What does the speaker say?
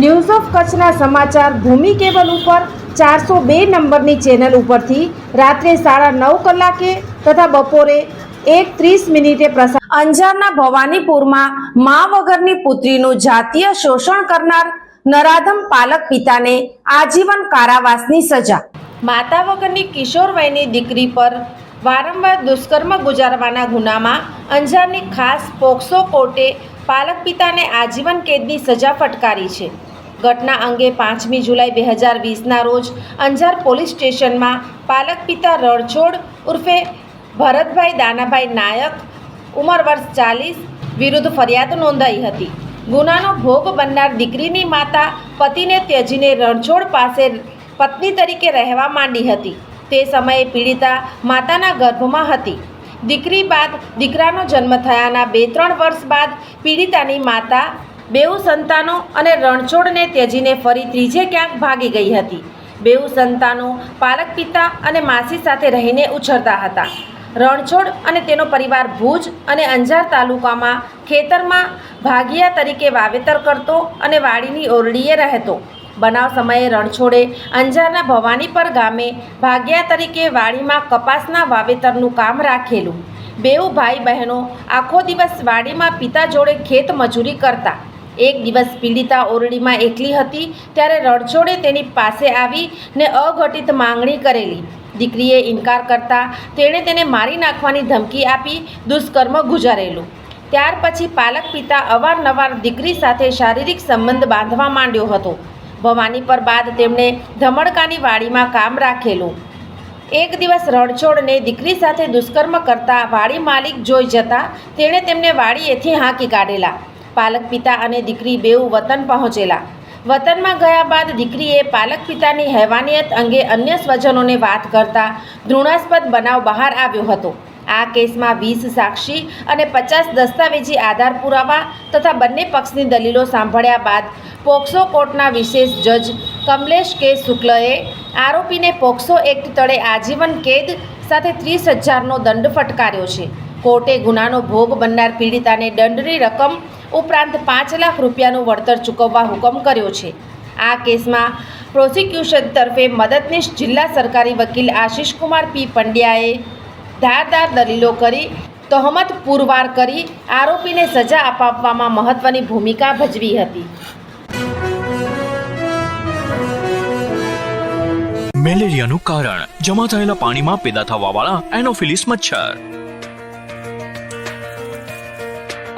news of કચ્છના સમાચાર ભૂમિ cable ઉપર ચારસો બે નંબરની ચેનલ ઉપરથી રાત્રે સાડા નવ કલાકે તથા બપોરે એક ત્રીસ મિનિટે પ્રસાર અંજારના ભવાનીપુરમાં મા વગરની પુત્રીનું જાતીય શોષણ કરનાર નરાધમ પાલક પિતાને આજીવન કારાવાસની સજા. માતા વગરની કિશોર વયની દીકરી પર વારંવાર દુષ્કર્મ ગુજારવાના ગુનામાં અંજારની ખાસ પોક્સો કોર્ટે પાલક પિતાને આજીવન કેદની સજા ફટકારી છે. ઘટના અંગે પાંચમી જુલાઈ બે હજાર વીસના રોજ અંજાર પોલીસ સ્ટેશનમાં પાલક પિતા રણછોડ ઉર્ફે ભરતભાઈ દાનાભાઈ નાયક, ઉંમર વર્ષ ચાલીસ, વિરુદ્ધ ફરિયાદ નોંધાઈ હતી. ગુનાનો ભોગ બનનાર દીકરીની માતા પતિને ત્યજીને રણછોડ પાસે પત્ની તરીકે રહેવા માંડી હતી. તે સમયે પીડિતા માતાના ગર્ભમાં હતી. દીકરી બાદ દીકરાનો જન્મ થયાના બે ત્રણ વર્ષ બાદ પીડિતાની માતા બેઉ સંતાનો અને રણછોડને ત્યજીને ફરી ત્રીજે ક્યાંક ભાગી ગઈ હતી. બેઉ સંતાનો પાલક પિતા અને માસી સાથે રહીને ઉછરતા હતા. રણછોડ અને તેનો પરિવાર ભુજ અને અંજાર તાલુકામાં ખેતરમાં ભાગિયા તરીકે વાવેતર કરતો અને વાડીની ઓરડીએ રહેતો. બનાવ સમયે રણછોડે અંજારના ભવાનીપર ગામે ભાગ્યા તરીકે વાડીમાં કપાસના વાવેતરનું કામ રાખેલું. બેઉ ભાઈ બહેનો આખો દિવસ વાડીમાં પિતા જોડે ખેત મજૂરી કરતા. એક દિવસ પીડિતા ઓરડીમાં એકલી હતી, ત્યારે રણછોડે તેની પાસે આવી ને અઘટિત માંગણી કરેલી. દીકરીએ ઇનકાર કરતા તેણે તેને મારી નાખવાની ધમકી આપી, દુષ્કર્મ ગુજારેલું. ત્યાર પછી પાલક પિતા અવારનવાર દીકરી સાથે શારીરિક સંબંધ બાંધવા માંડ્યો હતો. ભવાની પર બાદ તેમણે ધમડકાની વાડીમાં કામ રાખેલું. એક દિવસ રણછોડને દીકરી સાથે દુષ્કર્મ કરતા વાડી માલિક જોઈ જતા તેણે તેમને વાડીએથી હાંકી કાઢેલા. પાલક પિતા અને દીકરી બેઉ વતન પહોંચેલા. વતનમાં ગયા બાદ દીકરીએ પાલક પિતાની હેવાનિયત અંગે અન્ય સ્વજનોને વાત કરતા ઘૃણાસ્પદ બનાવ બહાર આવ્યો હતો. આ કેસમાં વીસ સાક્ષી અને પચાસ દસ્તાવેજી આધાર પુરાવા તથા બંને પક્ષની દલીલો સાંભળ્યા બાદ પોક્સો કોર્ટના વિશેષ જજ કમલેશ કે શુક્લએ આરોપીને પોક્સો એક્ટ તળે આજીવન કેદ સાથે ત્રીસ હજારનો દંડ ફટકાર્યો છે. કોર્ટે ગુનાનો ભોગ બનનાર પીડિતાને દંડની રકમ ઉપરાંત પાંચ લાખ રૂપિયાનું વળતર ચૂકવવા હુકમ કર્યો છે. આ કેસમાં પ્રોસિક્યુશન તરફે મદદનીશ જિલ્લા સરકારી વકીલ આશિષકુમાર પી પંડ્યાએ ધારદાર દલીલો કરી, તહમત પુરવાર કરી, આરોપીને સજા અપાવવામાં મહત્વની ભૂમિકા ભજવી હતી. મેલેરિયાનું કારણ, જમા થયેલા પાણીમાં પેદા થવાવાળા એનોફિલિસ મચ્છર.